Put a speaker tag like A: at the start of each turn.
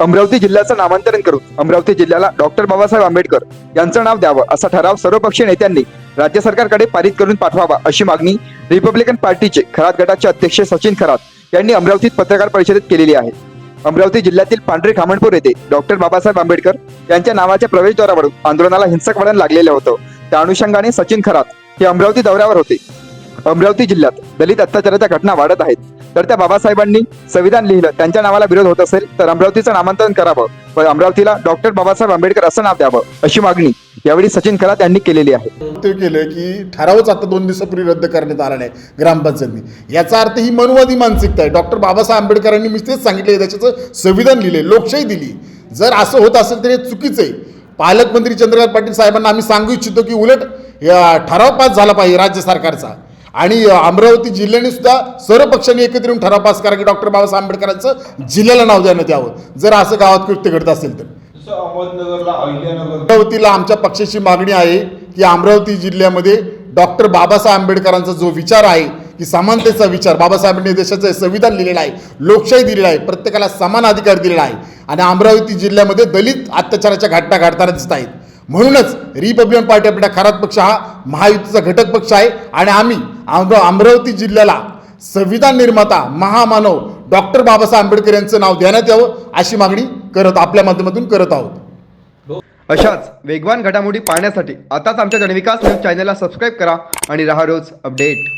A: अमरावती जिल्ह्याचं नामांतरण करून अमरावती जिल्ह्याला डॉक्टर बाबासाहेब आंबेडकर यांचं नाव द्यावं असा ठराव सर्वपक्षीय नेत्यांनी राज्य सरकारकडे पारित करून पाठवावा अशी मागणी रिपब्लिकन पार्टीचे खरात गटाचे अध्यक्ष सचिन खरात यांनी अमरावतीत पत्रकार परिषदेत केलेली आहे. अमरावती जिल्ह्यातील पांढरे खामणपूर येथे डॉक्टर बाबासाहेब आंबेडकर यांच्या नावाच्या प्रवेशद्वारावरून आंदोलनाला हिंसक वळण लागलेलं होतं. त्या अनुषंगाने सचिन खरात हे अमरावती दौऱ्यावर होते. अमरावती जिल्ह्यात दलित अत्याचाराच्या घटना वाढत आहेत. तर त्या बाबासाहेबांनी संविधान लिहिलं. त्यांच्या नावाला विरोध होत असेल तर अमरावतीचं नामांतरण करावं. व अमरावतीला डॉक्टर बाबासाहेब आंबेडकर असं नाव द्यावं अशी मागणी यावेळी सचिन खरात यांनी केलेली आहे.
B: ते केलं की ठरावच आता दोन दिवसापूर्वी रद्द करण्यात आला नाही ग्रामपंचायतनी. याचा अर्थ ही मनवादी मानसिकता आहे. डॉक्टर बाबासाहेब आंबेडकरांनी मी तेच सांगितले त्याच्याचं संविधान लिहिले लोकशाही दिली. जर असं होत असेल तर हे चुकीचं आहे. पालकमंत्री चंद्रकांत पाटील साहेबांना आम्ही सांगू इच्छितो की उलट ठराव पास झाला पाहिजे राज्य सरकारचा. आणि अमरावती जिल्ह्याने सुद्धा सर्व पक्षांनी एकत्र येऊन ठराव पास करा की डॉक्टर बाबासाहेब आंबेडकरांचं जिल्ह्याला नाव देण्यात यावं. जर असं गावात कृत्य घडत असेल तर. अमरावतीला आमच्या पक्षाची मागणी आहे की अमरावती जिल्ह्यामध्ये डॉक्टर बाबासाहेब आंबेडकरांचा जो विचार आहे की समानतेचा विचार बाबासाहेबांनी देशाचं संविधान लिहिलेलं आहे लोकशाही दिलेलं आहे प्रत्येकाला समान अधिकार दिलेला आहे आणि अमरावती जिल्ह्यामध्ये दलित अत्याचाराच्या घटना घडताना दिसत आहेत. म्हणूनच रिपब्लिकन पार्टी आपल्या खरात पक्ष हा महायुतीचा घटक पक्ष आहे आणि आम्ही अमरावती जिल्ह्याला संविधान निर्माता महामानव डॉक्टर बाबासाहेब आंबेडकर यांचं नाव देण्यात यावं अशी मागणी करत आपल्या माध्यमातून करत आहोत.
A: अशाच वेगवान घडामोडी पाहण्यासाठी आताच आमच्या जनविकास न्यूज चॅनलला सबस्क्राईब करा आणि राहा रोज अपडेट.